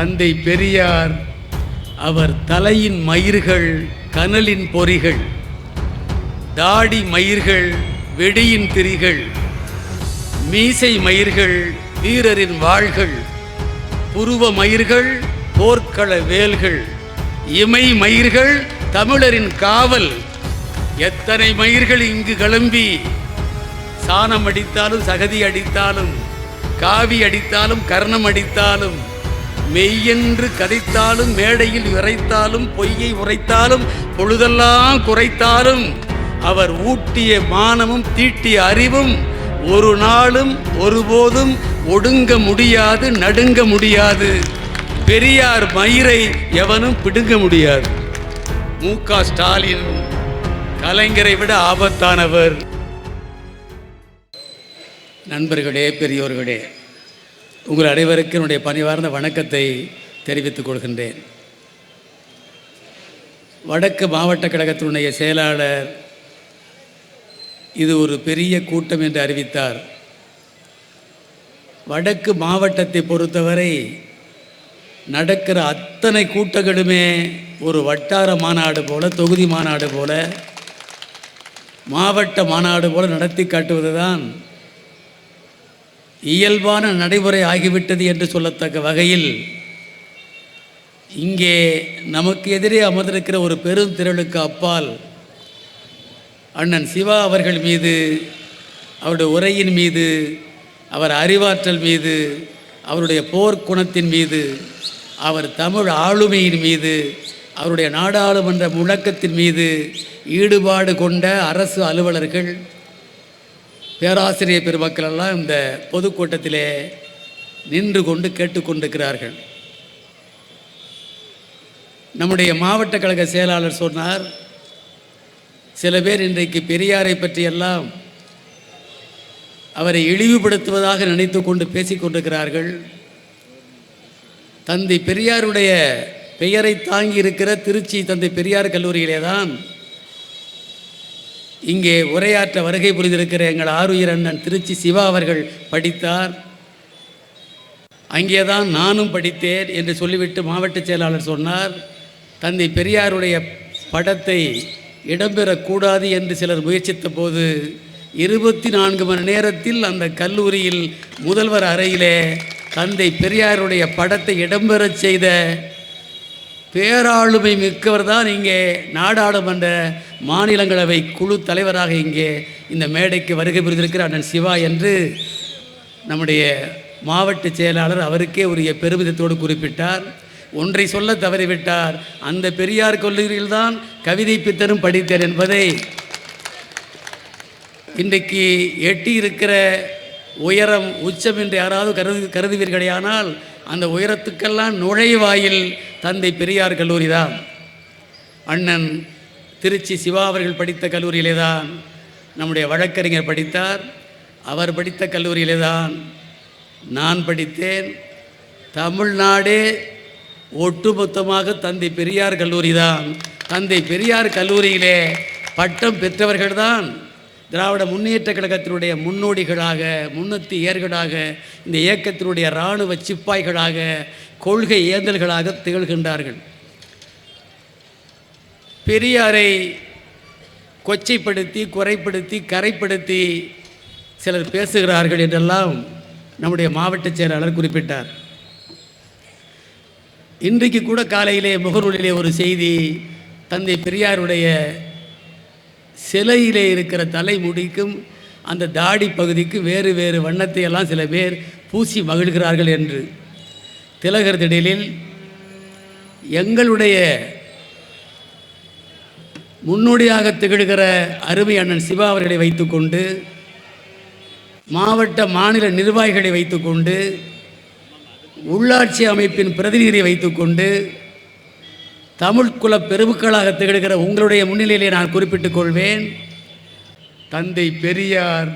தந்தை பெரியார் அவர் தலையின் மயிர்கள் கனலின் பொறிகள் தாடி மயிர்கள் வெடியின் திரிகள் மீசை மயிர்கள் வீரரின் வாள்கள் புருவ மயிர்கள் போர்க்கள வேல்கள் இமை மயிர்கள் தமிழரின் காவல். எத்தனை மயிர்கள் இங்கு கிளம்பி? சாணம் அடித்தாலும் சகதி அடித்தாலும் காவி அடித்தாலும் கர்ணம் அடித்தாலும் மெய்யென்று கதைத்தாலும் மேடையில் இறைத்தாலும் பொய்யை உரைத்தாலும் பொழுதெல்லாம் குறைத்தாலும் அவர் ஊட்டிய மானமும் தீட்டிய அறிவும் ஒரு நாளும் ஒருபோதும் ஒடுங்க முடியாது நடுங்க முடியாது. பெரியார் மயிரை எவனும் பிடுங்க முடியாது. மு. க. ஸ்டாலின் கலைஞரை விட ஆபத்தானவர். நண்பர்களே பெரியோர்களே உங்கள் அனைவருக்கு என்னுடைய பணிவார்ந்த வணக்கத்தை தெரிவித்துக் கொள்கின்றேன். வடக்கு மாவட்ட கழகத்தினுடைய செயலாளர் இது ஒரு பெரிய கூட்டம் என்று அறிவித்தார். வடக்கு மாவட்டத்தை பொறுத்தவரை நடக்கிற அத்தனை கூட்டங்களுமே ஒரு வட்டார மாநாடு போல தொகுதி மாநாடு போல மாவட்ட மாநாடு போல நடத்தி காட்டுவதுதான் இயல்பான நடைமுறை ஆகிவிட்டது என்று சொல்லத்தக்க வகையில் இங்கே நமக்கு எதிரே அமர்ந்திருக்கிற ஒரு பெரும் திரளுக்கு அப்பால் அண்ணன் சிவா அவர்கள் மீது அவருடைய உரையின் மீது அவர் அறிவாற்றல் மீது அவருடைய போர்க்குணத்தின் மீது அவர் தமிழ் ஆளுமையின் மீது அவருடைய நாடாளுமன்ற முழக்கத்தின் மீது ஈடுபாடு கொண்ட அரசு அலுவலர்கள் பேராசிரியர் பெருமக்கள் எல்லாம் இந்த பொதுக்கூட்டத்திலே நின்று கொண்டு கேட்டுக்கொண்டிருக்கிறார்கள் நம்முடைய மாவட்ட கழக செயலாளர் சொன்னார் சில பேர் இன்றைக்கு பெரியாரை பற்றியெல்லாம் அவரை இழிவுபடுத்துவதாக நினைத்து கொண்டு பேசிக்கொண்டிருக்கிறார்கள் தந்தை பெரியாருடைய பெயரை தாங்கி இருக்கிற திருச்சி தந்தை பெரியார் கல்லூரியிலே தான் இங்கே உரையாற்ற வருகை புரிந்திருக்கிற எங்கள் ஆருயிர் அண்ணன் திருச்சி சிவா அவர்கள் படித்தார். அங்கேதான் நானும் படித்தேன் என்று சொல்லிவிட்டு மாவட்ட செயலாளர் சொன்னார். தந்தை பெரியாருடைய படத்தை இடம்பெறக்கூடாது என்று சிலர் முயற்சித்த போது இருபத்தி நான்கு மணி நேரத்தில் அந்த கல்லூரியில் முதல்வர் அறையிலே தந்தை பெரியாருடைய படத்தை இடம்பெறச் செய்த பேராளுமை மிக்கவர் தான் இங்கே நாடாளுமன்ற மாநிலங்களவை குழு தலைவராக இங்கே இந்த மேடைக்கு வருகை புரிந்திருக்கிற அண்ணன் சிவா என்று நம்முடைய மாவட்ட செயலாளர் அவருக்கே உரிய பெருமிதத்தோடு குறிப்பிட்டார். ஒன்றை சொல்ல தவறிவிட்டார். அந்த பெரியார் கல்லூரியில்தான் கவிதை பித்தரும் படித்தேன் என்பதை இன்றைக்கு எட்டி இருக்கிற உயரம் உச்சம் என்று யாராவது கருது கருதுவீர்களேயானால் அந்த உயரத்துக்கெல்லாம் நுழைவாயில் தந்தை பெரியார் கல்லூரி தான் அண்ணன் திருச்சி சிவா அவர்கள் படித்த கல்லூரியிலே தான் நம்முடைய வழக்கறிஞர் படித்தார் அவர் படித்த கல்லூரியிலே தான் நான் படித்தேன். தமிழ்நாடே ஒட்டுமொத்தமாக தந்தை பெரியார் கல்லூரி தான் தந்தை பெரியார் கல்லூரியிலே பட்டம் பெற்றவர்கள்தான் திராவிட முன்னேற்ற கழகத்தினுடைய முன்னோடிகளாக முன்னத்தி ஏர்களாக இந்த இயக்கத்தினுடைய இராணுவ சிப்பாய்களாக கொள்கை ஏந்தல்களாக திகழ்கின்றார்கள். பெரியாரை கொச்சைப்படுத்தி குறைப்படுத்தி கரைப்படுத்தி சிலர் பேசுகிறார்கள் என்றெல்லாம் நம்முடைய மாவட்ட செயலாளர் குறிப்பிட்டார். இன்றைக்கு கூட காலையிலே முகநூலிலே ஒரு செய்தி தந்தை பெரியாருடைய சிலையிலே இருக்கிற தலைமுடிக்கும் அந்த தாடி பகுதிக்கு வேறு வேறு வண்ணத்தை எல்லாம் சில பேர் பூசி மகிழ்கிறார்கள் என்று. திலகர் திடலில் எங்களுடைய முன்னோடியாக திகழ்கிற அருமை அண்ணன் சிவா அவர்களை வைத்துக்கொண்டு மாவட்ட மாநில நிர்வாகிகளை வைத்துக்கொண்டு உள்ளாட்சி அமைப்பின் பிரதிநிதியை வைத்துக்கொண்டு தமிழ்குல பெருமக்களாக திகழ்கிற உங்களுடைய முன்னிலையிலே நான் குறிப்பிட்டுக் கொள்வேன். தந்தை பெரியார்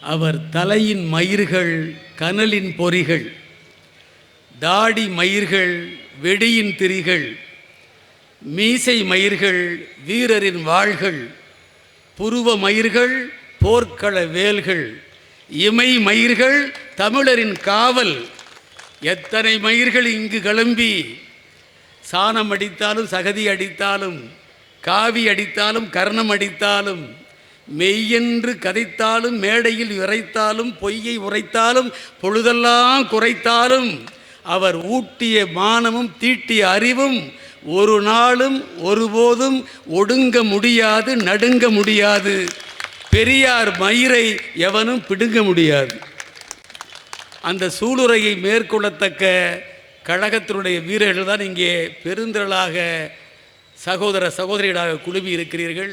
அவர் தலையின் மயிர்கள் கனலின் பொறிகள். தாடி மயிர்கள் வெடியின் திரிகள் மீசை மயிர்கள் வீரரின் வாள்கள் புருவ மயிர்கள் போர்க்கள வேல்கள் இமை மயிர்கள் தமிழரின் காவல். எத்தனை மயிர்கள் இங்கு கிளம்பி? சாணம் அடித்தாலும் சகதி அடித்தாலும் காவி அடித்தாலும் கர்ணம் அடித்தாலும் மெய்யென்று கதைத்தாலும் மேடையில் இறைத்தாலும் பொய்யை உரைத்தாலும் பொழுதெல்லாம் குறைத்தாலும் அவர் ஊட்டிய மானமும் தீட்டிய அறிவும் ஒரு நாளும் ஒருபோதும் ஒடுங்க முடியாது நடுங்க முடியாது. பெரியார் மயிரை எவனும் பிடுங்க முடியாது. அந்த சூளுரையை மேற்கொள்ளத்தக்க கழகத்தினுடைய வீரர்கள் தான் இங்கே பெருந்திரளாக சகோதர சகோதரிகளாக குழுமி இருக்கிறீர்கள்.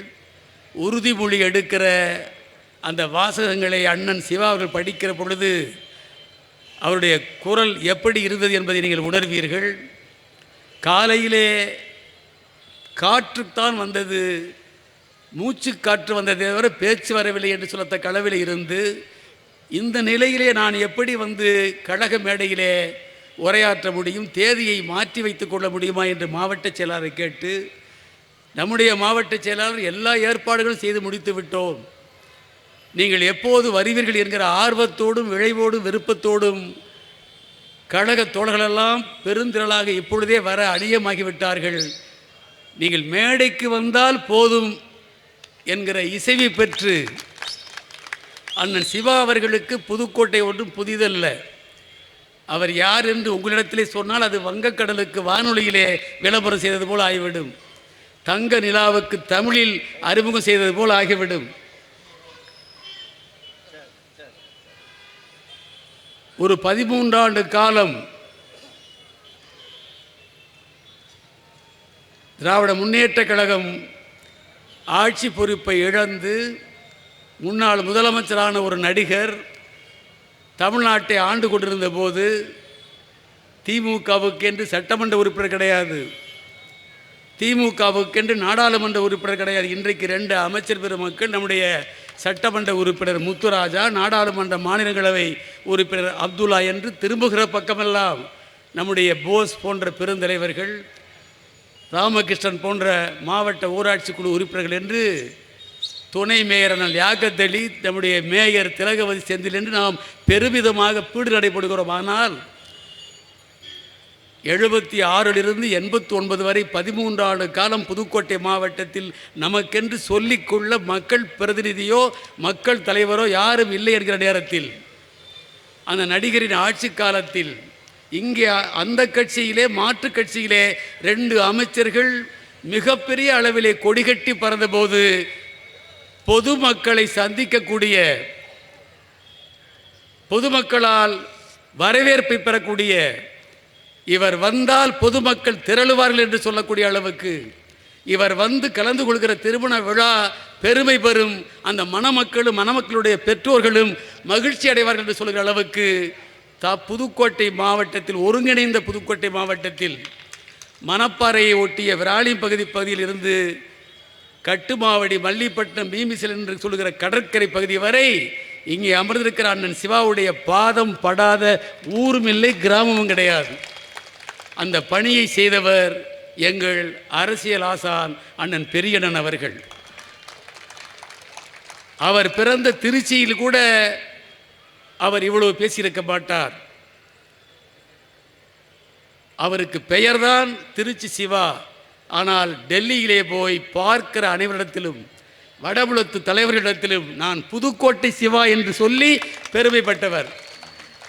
உறுதிமொழி எடுக்கிற அந்த வாசகங்களை அண்ணன் சிவா அவர்கள் படிக்கிற பொழுது அவருடைய குரல் எப்படி இருந்தது என்பதை நீங்கள் உணர்வீர்கள். காலையிலே காற்றுத்தான் வந்தது. மூச்சு காற்று வந்ததே தவிர பேச்சு வரவில்லை என்று சொல்லத்தக்க அளவில் இருந்து இந்த நிலையிலே நான் எப்படி வந்து கழக மேடையிலே உரையாற்ற முடியும் தேதியை மாற்றி வைத்து கொள்ள முடியுமா என்று மாவட்ட செயலாளரை கேட்டு நம்முடைய மாவட்ட செயலாளர் எல்லா ஏற்பாடுகளும் செய்து முடித்து விட்டோம். நீங்கள் எப்போது வருவீர்கள் என்கிற ஆர்வத்தோடும் விழைவோடும் விருப்பத்தோடும் கழக தோழர்களெல்லாம் பெருந்திரளாக இப்பொழுதே வர அணியமாகிவிட்டார்கள் நீங்கள் மேடைக்கு வந்தால் போதும் என்கிற இசைவை பெற்று அண்ணன் சிவா அவர்களுக்கு புதுக்கோட்டை ஒன்றும் புதிதல்ல. அவர் யார் என்று உங்களிடத்திலே சொன்னால் அது வங்கக்கடலுக்கு வானொலியிலே விளம்பரம் செய்தது போல் ஆகிவிடும். தங்க நிலாவுக்கு தமிழில் அறிமுகம் செய்தது போல் ஆகிவிடும். ஒரு பதிமூன்றாண்டு காலம் திராவிட முன்னேற்ற கழகம் ஆட்சி பொறுப்பை இழந்து முன்னாள் முதலமைச்சரான ஒரு நடிகர் தமிழ்நாட்டை ஆண்டு கொண்டிருந்த போது திமுகவுக்கென்று சட்டமன்ற உறுப்பினர் கிடையாது. திமுகவுக்கென்று நாடாளுமன்ற உறுப்பினர் கிடையாது. இன்றைக்கு ரெண்டு அமைச்சர் பெருமக்கள் நம்முடைய சட்டமன்ற உறுப்பினர் முத்துராஜா நாடாளுமன்ற மாநிலங்களவை உறுப்பினர் அப்துல்லா என்று திரும்புகிற பக்கமெல்லாம் நம்முடைய போஸ் போன்ற பெருந்தலைவர்கள் ராமகிருஷ்ணன் போன்ற மாவட்ட ஊராட்சி குழு உறுப்பினர்கள் என்று துணை மேயர் அண்ணல் யாகத் அலி நம்முடைய மேயர் திலகவதி செந்தில் என்று நாம் பெருமிதமாக பீடு நடைபெறுகிறோம். ஆனால் எழுபத்தி ஆறிலிருந்து எண்பத்தி ஒன்பது வரை பதிமூன்று ஆண்டு காலம் புதுக்கோட்டை மாவட்டத்தில் நமக்கென்று சொல்லிக்கொள்ள மக்கள் பிரதிநிதியோ மக்கள் தலைவரோ யாரும் இல்லை என்கிற நேரத்தில் அந்த நடிகரின் ஆட்சி காலத்தில் இங்கே அந்த கட்சியிலே மாற்று கட்சியிலே ரெண்டு அமைச்சர்கள் மிகப்பெரிய அளவிலே கொடிகட்டி பறந்தபோது பொதுமக்களை சந்திக்கக்கூடிய பொதுமக்களால் வரவேற்பை பெறக்கூடிய இவர் வந்தால் பொதுமக்கள் திரளுவார்கள் என்று சொல்லக்கூடிய அளவுக்கு இவர் வந்து கலந்து கொள்கிற திருமண விழா பெருமை பெறும். அந்த மணமக்களும் மணமக்களுடைய பெற்றோர்களும் மகிழ்ச்சி அடைவார்கள் என்று சொல்கிற அளவுக்கு தா புதுக்கோட்டை மாவட்டத்தில் ஒருங்கிணைந்த புதுக்கோட்டை மாவட்டத்தில் மணப்பாறையை ஒட்டிய விராலி பகுதி பகுதியில் இருந்து கட்டுமாவடி மல்லிப்பட்டினம் பீமிசில் என்று சொல்கிற கடற்கரை பகுதி வரை இங்கே அமர்ந்திருக்கிற அண்ணன் சிவாவுடைய பாதம் படாத ஊரும் இல்லை கிராமமும் கிடையாது. அந்த பணியை செய்தவர் எங்கள் அரசியல் ஆசான் அண்ணன் பெரியண்ணன் அவர்கள். அவர் பிறந்த திருச்சியில் கூட அவர் இவ்வளவு பேசியிருக்க மாட்டார். அவருக்கு பெயர்தான் திருச்சி சிவா. ஆனால் டெல்லியிலே போய் பார்க்கிற அனைவரிடத்திலும் வடபுலத்து தலைவர்களிடத்திலும் நான் புதுக்கோட்டை சிவா என்று சொல்லி பெருமைப்பட்டவர்.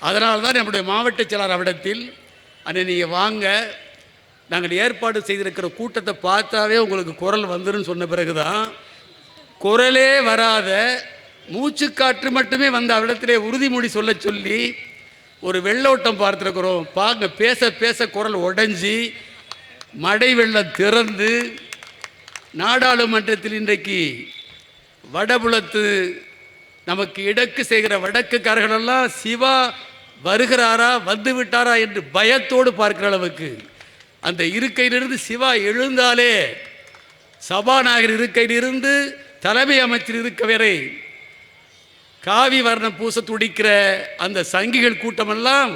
அதனால் தான் நம்முடைய மாவட்ட செயலாளர் அவரிடத்தில் அண்ணே நீங்கள் வாங்க. நாங்கள் ஏற்பாடு செய்திருக்கிற கூட்டத்தை பார்த்தாவே உங்களுக்கு குரல் வந்துருன்னு சொன்ன பிறகு தான் குரலே வராத மூச்சுக்காற்று மட்டுமே வந்த அவரிடத்திலே உறுதிமொழி சொல்ல சொல்லி ஒரு வெள்ளோட்டம் பார்த்துருக்குறோம். பாங்க பேச பேச குரல் உடஞ்சி மடை வெள்ளம் திறந்து நாடாளுமன்றத்தில் இன்றைக்கு வடபுலத்து நமக்கு இடக்கு செய்கிற வடக்குக்காரர்களெல்லாம் சிவா வருகிறாரா வந்து விட்டாரா என்று பயத்தோடு பார்க்கிற அளவுக்கு அந்த இருக்கையிலிருந்து சிவா எழுந்தாலே சபாநாயகர் இருக்கையிலிருந்து தலைமை அமைச்சர் இருக்க வரை காவி வர்ணம் பூச துடிக்கிற அந்த சங்கிகள் கூட்டமெல்லாம்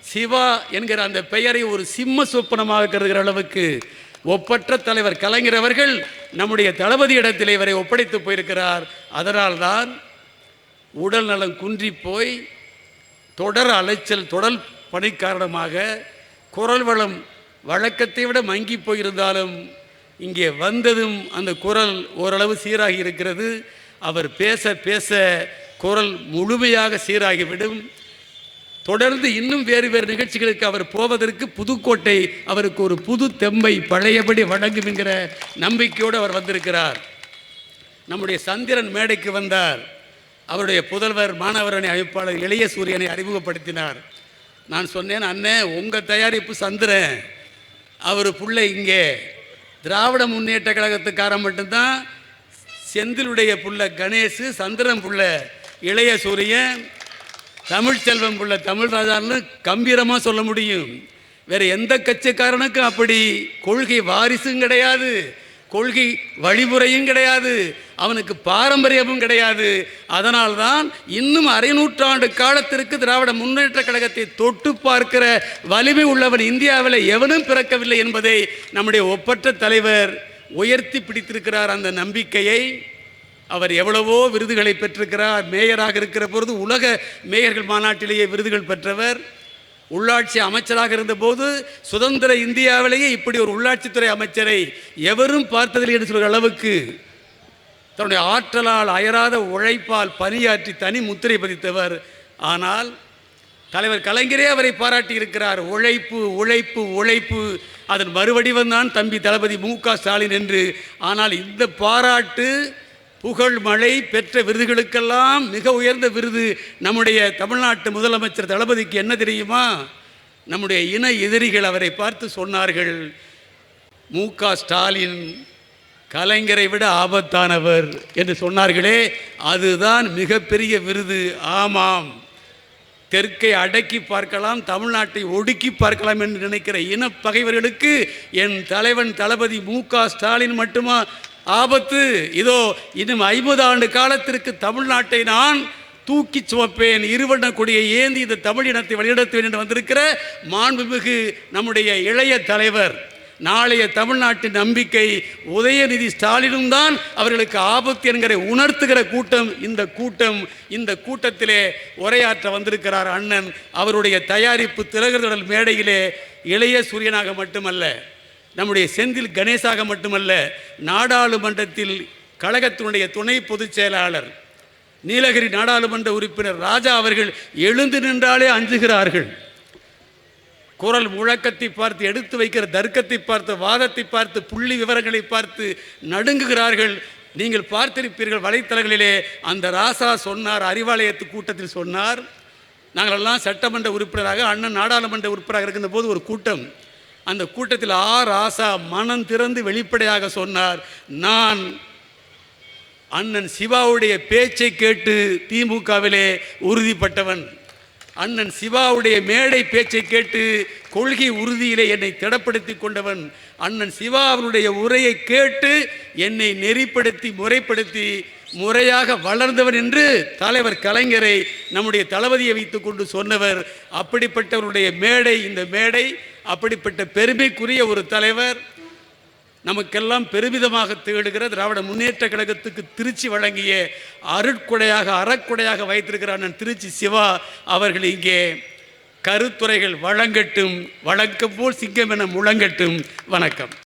சிவா என்கிற அந்த பெயரை ஒரு சிம்ம சொப்பனமாக கருதுகிற அளவுக்கு ஒப்பற்ற தலைவர் கலைஞர் அவர்கள் நம்முடைய தளபதி இடத்திலே இவரை ஒப்படைத்து போயிருக்கிறார். அதனால்தான் உடல் நலம் குன்றி போய் தொடர் அலைச்சல் தொடர் பணி காரணமாக குரல் வளம் வழக்கத்தை விட மங்கி போயிருந்தாலும் இங்கே வந்ததும் அந்த குரல் ஓரளவு சீராகி இருக்கிறது. அவர் பேச பேச குரல் முழுமையாக சீராகிவிடும். தொடர்ந்து இன்னும் வேறு வேறு நிகழ்ச்சிகளுக்கு அவர் போவதற்கு புதுக்கோட்டை அவருக்கு ஒரு புது தெம்மை பழையபடி வழங்கும் என்கிற நம்பிக்கையோடு அவர் வந்திருக்கிறார். நம்முடைய சந்திரன் மேடைக்கு வந்தார். அவருடைய புதல்வர் மாணவரணி அமைப்பாளர் இளைய சூரியனை அறிமுகப்படுத்தினார். நான் சொன்னேன் அண்ணே உங்கள் தயாரிப்பு சந்திரன் அவர் பிள்ளை இங்கே. திராவிட முன்னேற்ற கழகத்துக்காரன் மட்டும்தான். செந்திலுடைய புள்ள கணேஷ் சந்திரன் புள்ள இளைய சூரியன் தமிழ்ச்செல்வம் புள்ள தமிழ்ராஜான்னு கம்பீரமாக சொல்ல முடியும். வேறு எந்த கட்சிக்காரனுக்கும் அப்படி கொள்கை வாரிசும் கிடையாது. கொள்கை வழிமுறையும் கிடையாது அவனுக்கு பாரம்பரியமும் கிடையாது. அதனால்தான் இன்னும் அரை நூற்றாண்டு காலத்திற்கு திராவிட முன்னேற்ற கழகத்தை தொட்டு பார்க்கிற வலிமை உள்ளவன் இந்தியாவில் எவனும் பிறக்கவில்லை என்பதை நம்முடைய ஒப்பற்ற தலைவர் உயர்த்தி பிடித்திருக்கிறார் அந்த நம்பிக்கையை. அவர் எவ்வளவோ விருதுகளை பெற்றிருக்கிறார். மேயராக இருக்கிற பொழுது உலக மேயர்கள் மாநாட்டிலேயே விருதுகள் பெற்றவர். உள்ளாட்சி அமைச்சராக இருந்தபோது சுதந்திர இந்தியாவிலேயே இப்படி ஒரு உள்ளாட்சித்துறை அமைச்சரை எவரும் பார்த்ததில்லை என்று சொல்கிற அளவுக்கு தன்னுடைய ஆற்றலால் அயராத உழைப்பால் பணியாற்றி தனி முத்திரை பதித்தவர். ஆனால் தலைவர் கலைஞரே அவரை பாராட்டி இருக்கிறார் உழைப்பு உழைப்பு உழைப்பு. அதன் மறுவடிவம்தான் தம்பி தளபதி மு க ஸ்டாலின் என்று. ஆனால் இந்த பாராட்டு புகழ் மழை பெற்ற விருதுகளுக்கெல்லாம் மிக உயர்ந்த விருது நம்முடைய தமிழ்நாட்டு முதலமைச்சர் தளபதிக்கு என்ன தெரியுமா? நம்முடைய இன எதிரிகள் அவரை பார்த்து சொன்னார்கள் மு. ஸ்டாலின் கலைஞரை விட ஆபத்தானவர் என்று சொன்னார்களே அதுதான் மிகப்பெரிய விருது. ஆமாம். தெற்கை அடக்கி பார்க்கலாம் தமிழ்நாட்டை ஒடுக்கி பார்க்கலாம் என்று நினைக்கிற இனப்பகைவர்களுக்கு என் தலைவன் தளபதி மு. ஸ்டாலின் மட்டுமா? ஆபத்து. இதோ இன்னும் ஐம்பது ஆண்டு காலத்திற்கு தமிழ்நாட்டை நான் தூக்கி சுமப்பேன். இருவண்ண கொடியை ஏந்தி இந்த தமிழ் இனத்தை வழிநடத்துவேன் என்று வந்திருக்கிற மாண்புமிகு நம்முடைய இளைய தலைவர் நாளைய தமிழ்நாட்டின் நம்பிக்கை உதயநிதி ஸ்டாலினும் தான் அவர்களுக்கு ஆபத்து என்கிற உணர்த்துகிற கூட்டம் இந்த கூட்டம் இந்த கூட்டத்திலே உரையாற்ற வந்திருக்கிறார் அண்ணன். அவருடைய தயாரிப்பு திலகர்தடல் மேடையிலே இளைய சூரியனாக மட்டுமல்ல நம்முடைய செந்தில் கணேசாக மட்டுமல்ல நாடாளுமன்றத்தில் கழகத்தினுடைய துணை பொதுச் செயலாளர் நீலகிரி நாடாளுமன்ற உறுப்பினர் ராஜா அவர்கள் எழுந்து நின்றாலே அஞ்சுகிறார்கள். குரல் முழக்கத்தை பார்த்து எடுத்து வைக்கிற தர்க்கத்தை பார்த்து வாதத்தை பார்த்து புள்ளி விவரங்களை பார்த்து நடுங்குகிறார்கள். நீங்கள் பார்த்திருப்பீர்கள் வலைத்தளங்களிலே அந்த ராசா சொன்னார் அறிவாலயத்து கூட்டத்தில் சொன்னார். நாங்களெல்லாம் சட்டமன்ற உறுப்பினராக அண்ணன் நாடாளுமன்ற உறுப்பினராக இருக்கின்ற போது ஒரு கூட்டம். அந்த கூட்டத்தில் ஆ ராசா மனம் திறந்து வெளிப்படையாக சொன்னார் நான் அண்ணன் சிவாவுடைய பேச்சை கேட்டு திமுகவிலே உறுதிப்பட்டவன். அண்ணன் சிவாவுடைய மேடை பேச்சை கேட்டு கொள்கை உறுதியிலே என்னை திடப்படுத்தி கொண்டவன். அண்ணன் சிவா அவருடைய உரையை கேட்டு என்னை நெறிப்படுத்தி முறைப்படுத்தி முறையாக வளர்ந்தவன் என்று தலைவர் கலைஞரை நம்முடைய தளபதியை வைத்து கொண்டு சொன்னவர். அப்படிப்பட்டவருடைய மேடை இந்த மேடை அப்படிப்பட்ட பெருமைக்குரிய ஒரு தலைவர். நமக்கெல்லாம் பெருமிதமாக திகழ்கிற திராவிட முன்னேற்ற கழகத்துக்கு திருச்சி வழங்கிய அருட்கொடையாக அறக்குடையாக வைத்திருக்கிற திருச்சி சிவா அவர்கள் இங்கே. கருத்துரைகள் வழங்கட்டும் வழக்கம் போல் சிங்கம் என முழங்கட்டும். வணக்கம்.